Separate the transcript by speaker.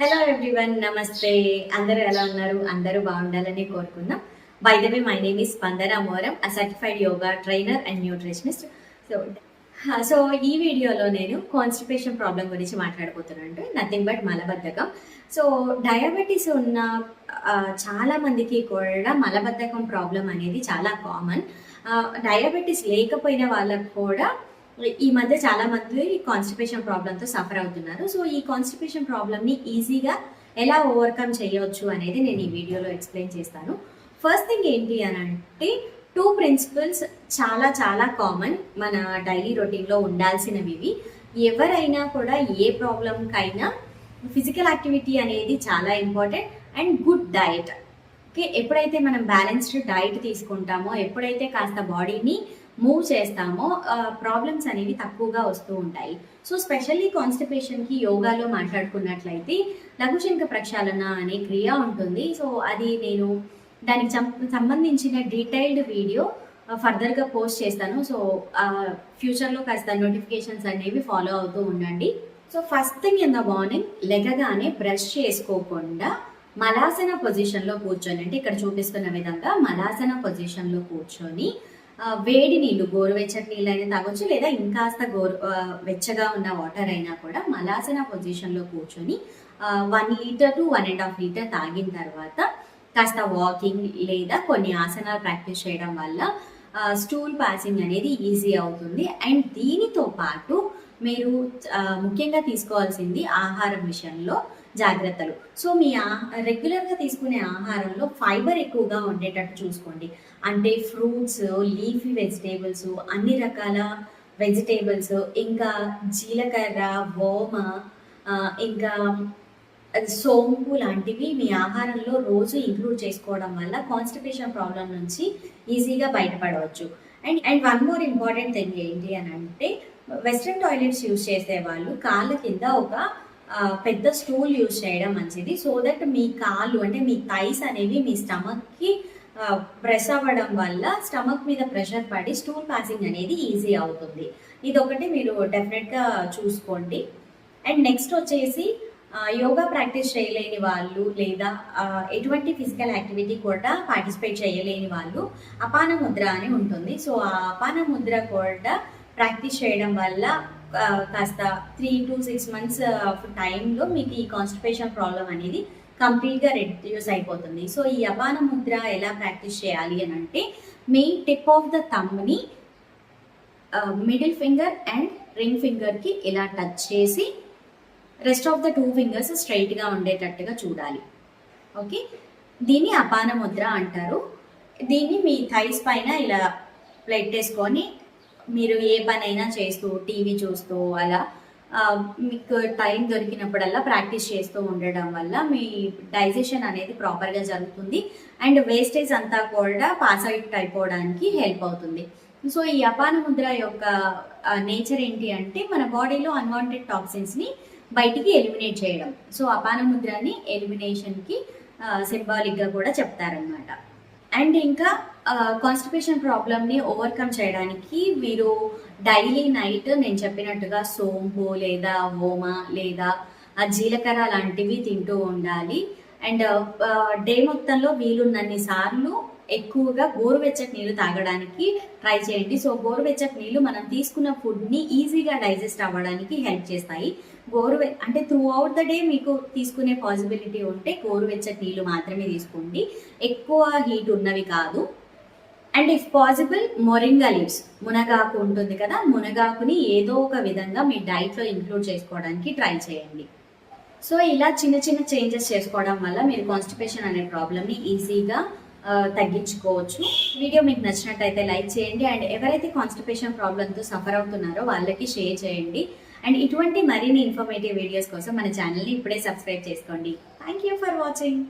Speaker 1: Hello everyone నమస్తే. అందరూ ఎలా ఉన్నారు? అందరూ బాగుండాలని కోరుకుందాం. By the way my name is Spandana Moram a certified yoga trainer and nutritionist so so ఈ వీడియోలో నేను కాన్స్టిపేషన్ ప్రాబ్లం గురించి మాట్లాడబోతున్నాను నథింగ్ బట్ మలబద్ధకం. సో డయాబెటీస్ ఉన్న చాలా మందికి కూడా మలబద్ధకం ప్రాబ్లం అనేది చాలా కామన్ డయాబెటీస్ uh, లేకపోయిన వాళ్ళకు కూడా ఈ మధ్య చాలా మంది కాన్స్టిపేషన్ ప్రాబ్లంతో సఫర్ అవుతున్నారు. సో ఈ కాన్స్టిపేషన్ ప్రాబ్లమ్ని ఈజీగా ఎలా ఓవర్కమ్ చేయవచ్చు అనేది నేను ఈ వీడియోలో ఎక్స్ప్లెయిన్ చేస్తాను. ఫస్ట్ థింగ్ ఏంటి అని అంటే టూ ప్రిన్సిపల్స్ చాలా చాలా కామన్ మన డైలీ రొటీన్లో ఉండాల్సినవి ఇవి ఎవరైనా కూడా ఏ ప్రాబ్లంకైనా ఫిజికల్ యాక్టివిటీ అనేది చాలా important and good diet okay ఎప్పుడైతే మనం బ్యాలెన్స్డ్ డైట్ తీసుకుంటామో ఎప్పుడైతే కాస్త బాడీని మూవ్ చేస్తామో ప్రాబ్లమ్స్ అనేవి తక్కువగా వస్తూ ఉంటాయి. సో స్పెషల్లీ కాన్స్టిపేషన్కి యోగాలో మాట్లాడుకున్నట్లయితే లఘుశంక ప్రక్షాళన అనే క్రియ ఉంటుంది. సో అది నేను దానికి సం- సంబంధించిన డీటెయిల్డ్ వీడియో ఫర్దర్గా పోస్ట్ చేస్తాను. సో ఫ్యూచర్లో కాస్త నోటిఫికేషన్స్ అనేవి ఫాలో అవుతూ ఉండండి. So first thing in the morning లెగగానే brush చేసుకోకుండా మలాసన పొజిషన్లో కూర్చొని అంటే ఇక్కడ చూపిస్తున్న విధంగా మలాసన పొజిషన్లో కూర్చొని వేడి నీళ్ళు గోరువెచ్చటి నీళ్ళు అయినా తాగొచ్చు లేదా ఇంకాస్త గోరు వెచ్చగా ఉన్న వాటర్ అయినా కూడా మలాసన పొజిషన్లో కూర్చొని one litre to one and half litre తాగిన తర్వాత కాస్త వాకింగ్ లేదా కొన్ని ఆసనాలు ప్రాక్టీస్ చేయడం వల్ల స్టూల్ పాసింగ్ అనేది ఈజీ అవుతుంది. అండ్ దీనితో పాటు మీరు ముఖ్యంగా తీసుకోవాల్సింది ఆహారం విషయంలో జాగ్రత్తలు. సో మీ ఆ- రెగ్యులర్గా తీసుకునే ఆహారంలో ఫైబర్ ఎక్కువగా ఉండేటట్టు చూసుకోండి. అంటే ఫ్రూట్స్ లీఫీ వెజిటేబుల్స్ అన్ని రకాల వెజిటేబుల్స్ ఇంకా జీలకర్ర ఓమ ఇంకా సోంపు లాంటివి మీ ఆహారంలో రోజు ఇంక్లూడ్ చేసుకోవడం వల్ల కాన్స్టిపేషన్ ప్రాబ్లం నుంచి ఈజీగా బయటపడవచ్చు. And and one more important thing ఏంటి అని అంటే వెస్ట్రన్ టాయిలెట్స్ యూజ్ చేసే వాళ్ళు కాళ్ళ కింద ఒక పెద్ద స్టూల్ యూజ్ చేయడం మంచిది. సో దట్ మీ కాళ్ళు అంటే మీ థైస్ అనేవి మీ స్టమక్కి ప్రెస్ అవ్వడం వల్ల స్టమక్ మీద ప్రెషర్ పడి స్టూల్ పాసింగ్ అనేది ఈజీ అవుతుంది. ఇది ఒకటి మీరు డెఫినెట్గా చూసుకోండి. అండ్ నెక్స్ట్ వచ్చేసి యోగా ప్రాక్టీస్ చేయలేని వాళ్ళు లేదా ఎటువంటి ఫిజికల్ యాక్టివిటీ కూడా పార్టిసిపేట్ చేయలేని వాళ్ళు అపాన ముద్ర అని ఉంటుంది. సో ఆ అపాన ముద్ర కూడా ప్రాక్టీస్ చేయడం వల్ల కాస్త three to six months of టైంలో మీకు ఈ కాన్స్టిపేషన్ ప్రాబ్లం అనేది కంప్లీట్గా రెడ్యూస్ అయిపోతుంది. సో ఈ అపాన ముద్ర ఎలా ప్రాక్టీస్ చేయాలి అని అంటే మీ టిప్ ఆఫ్ ద థమ్ని మిడిల్ ఫింగర్ అండ్ రింగ్ ఫింగర్కి ఇలా టచ్ చేసి rest of the two fingers స్ట్రైట్గా ఉండేటట్టుగా చూడాలి. ఓకే దీన్ని అపాన ముద్ర అంటారు. దీన్ని మీ థైస్ పైన ఇలా పెట్టేసుకొని మీరు ఏ పనైనా చేస్తూ టీవీ చూస్తూ అలా మీకు టైం దొరికినప్పుడల్లా ప్రాక్టీస్ చేస్తూ ఉండడం వల్ల మీ డైజెషన్ అనేది ప్రాపర్గా జరుగుతుంది. అండ్ వేస్టేజ్ అంతా కూడా పాస్ అవుట్ అయిపోవడానికి హెల్ప్ అవుతుంది. సో ఈ అపాన ముద్ర యొక్క నేచర్ ఏంటి అంటే మన బాడీలో అన్వాంటెడ్ టాక్సిన్స్ని బయటికి ఎలిమినేట్ చేయడం. సో అపాన ముద్రని ఎలిమినేషన్కి సింబాలిక్గా కూడా చెప్తారనమాట అండ్ ఇంకా కాన్స్టిపేషన్ ప్రాబ్లమ్ని ఓవర్కమ్ చేయడానికి మీరు డైలీ నైట్ నేను చెప్పినట్టుగా సోంపు లేదా ఓమ లేదా జీలకర్ర లాంటివి తింటూ ఉండాలి. అండ్ డే మొత్తంలో వీలున్నన్ని సార్లు ఎక్కువగా గోరువెచ్చటి నీళ్ళు తాగడానికి ట్రై చేయండి. సో గోరువెచ్చటి నీళ్ళు మనం తీసుకున్న ఫుడ్ని ఈజీగా డైజెస్ట్ అవ్వడానికి హెల్ప్ చేస్తాయి. గోరువె అంటే త్రూ అవుట్ ద డే మీకు తీసుకునే పాసిబిలిటీ ఉంటే గోరువెచ్చటి నీళ్ళు మాత్రమే తీసుకోండి. ఎక్కువ హీట్ ఉన్నవి కాదు. And if possible moringa leaves మునగాకు ఉంటుంది కదా మునగాకుని ఏదో ఒక విధంగా మీ డైట్లో ఇంక్లూడ్ చేసుకోవడానికి ట్రై చేయండి. సో ఇలా చిన్న చిన్న చేంజెస్ చేసుకోవడం వల్ల మీరు కాన్స్టిపేషన్ అనే ప్రాబ్లమ్ని ఈజీగా తగ్గించుకోవచ్చు. వీడియో మీకు నచ్చినట్టయితే లైక్ చేయండి. అండ్ ఎవరైతే కాన్స్టిపేషన్ ప్రాబ్లంతో సఫర్ అవుతున్నారో వాళ్ళకి షేర్ చేయండి. అండ్ ఇటువంటి మరిన్ని ఇన్ఫర్మేటివ్ వీడియోస్ కోసం మన ఛానల్ని ఇప్పుడే సబ్స్క్రైబ్ చేసుకోండి. Thank you for watching